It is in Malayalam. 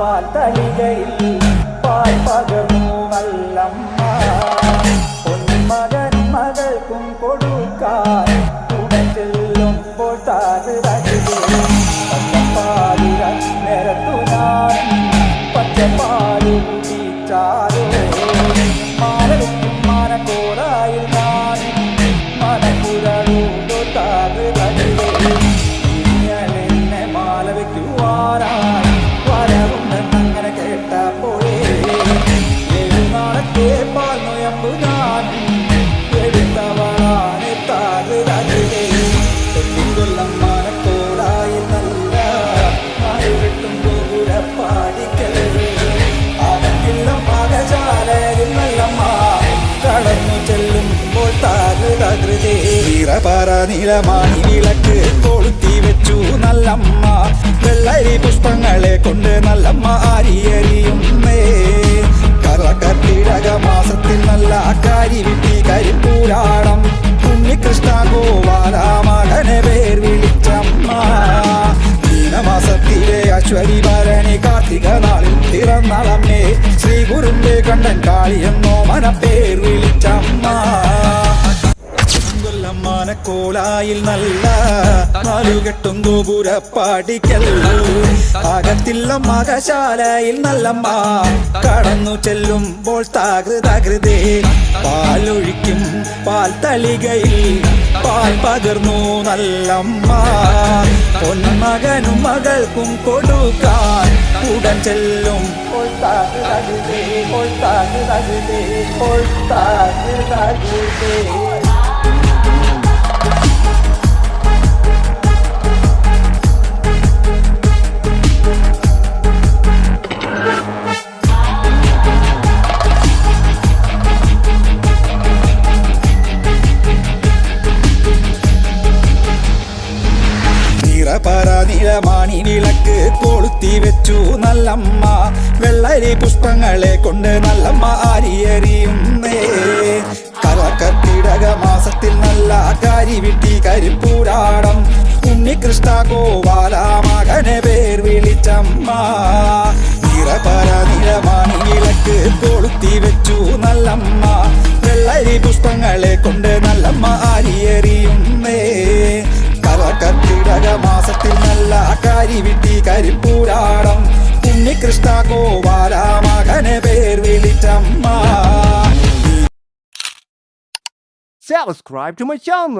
പാൽ തളികയിൽ പാൽ പകർന്നു നല്ലമ്മ പൊന്മകൻ മകൾക്കും കൊടുക്കാൻ ഉടൻ ചെല്ലുമ്പോൾ താത് പച്ചപ്പാലിര നിരത്തു ഞാൻ പച്ചപ്പാൽ കുടിച്ചാലോ നിറപറ നിലമാണി വിളക്ക് കൊളുത്തി വെച്ചു നല്ലമ്മ. വെള്ളരി പുഷ്പങ്ങളെ കൊണ്ട് നല്ലമ്മ അരിയറിയുന്നേ കറക്കത്തിടക മാസത്തിൽ നല്ല കാരി വിട്ടി കരിപ്പൂരാടം ഉണ്ണികൃഷ്ണ ഗോപാല മകനെ പേർ വിളിച്ചമ്മ. മാസത്തിലെ അശ്വതി ഭരണി കാർത്തിക നാളിൽ പിറന്നളമ്മേ. ശ്രീ ഗുരുന്റെ കണ്ടൻ കാളിയെന്നോ മനപ്പേർ കൊല്ലമ്മാനക്കോലായിൽ നല്ല നാലുകെട്ടും ഗോപുരപ്പാടിക്കൽ. അകത്തില്ല മകശാലയിൽ നല്ലമ്മ. കടന്നു ചെല്ലുമ്പോൾ താകൃതകൃതേ പാലൊഴിക്കും പാൽ തളികയിൽ പാൽ പകർന്നു നല്ലമ്മ. പൊന്മകനും മകൾക്കും കൊടുക്കാൻ ഉടൻ ചെല്ലും. താകൃതകൃതേ താകൃതകൃതേ താകൃതകൃതേ നിറപറ നിലമാണി വിളക്ക് കൊളുത്തി വെച്ചു നല്ലമ്മ. വെള്ളരി പുഷ്പങ്ങളെ കൊണ്ട് നല്ലമ്മ അരിയറിയുന്നേ. കറക്കത്തിടക മാസത്തിൽ നല്ല കാരി വിട്ടി കരിപ്പൂരാടം. ഉണ്ണികൃഷ്ണ ഗോപാല മകനെ പേർ വിളിച്ചമ്മ. നിറപര നിലമാണി വിളക്ക് കൊളുത്തി വെച്ചു നല്ലമ്മ. വെള്ളരി പുഷ്പങ്ങളെ കൊണ്ട് മാസത്തിൽ നല്ല കാരി വിട്ടി കരിപ്പൂരാടം ഉണ്ണികൃഷ്ണ ഗോപാല മകനെ പേർ വിളിച്ചമ്മ Subscribe to my channel.